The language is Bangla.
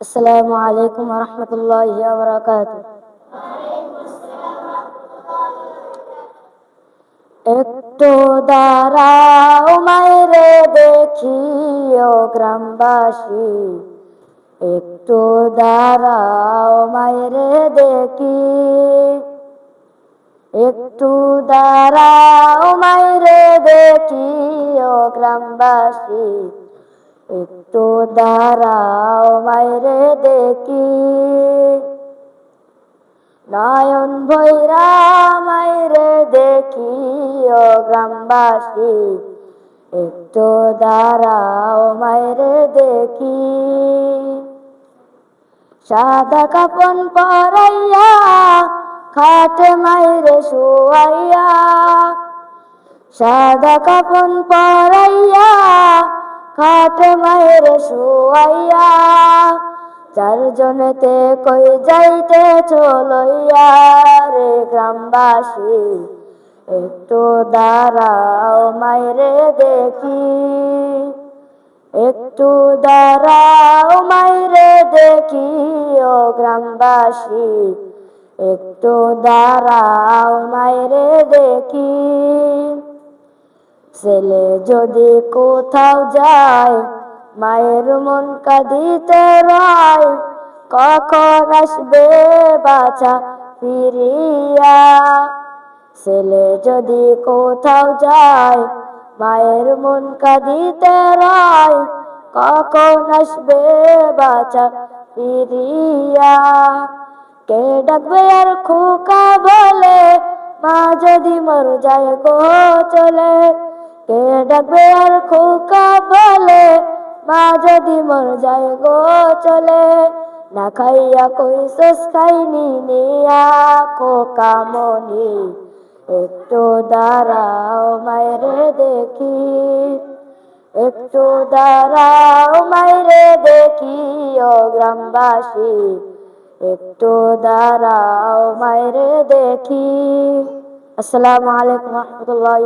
আসসালামু আলাইকুম রহমতুল্লাহ বরকাত একটু দাঁড়াও মায়েরে দেখি ও গ্রামবাসী। একটু দাঁড়াও মায়রে দেখি। একটু দাঁড়াও মায়েরে দেখি ও গ্রামবাসী। একটু দাঁড়াও, মাইরে দেখি। নয়ন ভৈরা, মাইরে দেখি, ও গ্রামবাসী। একটু দাঁড়াও, মাইরে দেখি। সাদা কাপন পরাইয়া, খাটে মাইরে শুয়াইয়া, সাদা কাপন পরাইয়া খাটে মাইরে শুয়াইয়া চারজনেতে কই যাইতে চলইয়া রে গ্রামবাসী, একটু দাঁড়াও মাইরে দেখি। একটু দাঁড়াও মাইরে দেখি ও গ্রামবাসী, একটু দাঁড়াও মাইরে দেখি। ছেলে যদি কোথাও যায়, মায়ের মন কাঁদিতে রয়, কখন আসবে বাছা ফিরিয়া? ছেলে যদি কোথাও যায়, মায়ের মন কাঁদিতে রয়, কখন আসবে বাছা ফিরিয়া? কে ডাকবে আর খোকা বলে, মা যদি মর যায় গো চলে। কে ডাকবে আর খোকা বলে, মা যদি মর যায় গো চলে। না খাইয়া কই শেষ খাইনি, নিয়া খোকা মনি। একটু দাঁড়াও মায়েরে দেখি। একটু দাঁড়াও মায়েরে দেখি, ও গ্রামবাসী। একটু দাঁড়াও মায়েরে দেখি। আসসালামু আলাইকুম রহমতুল্লাহ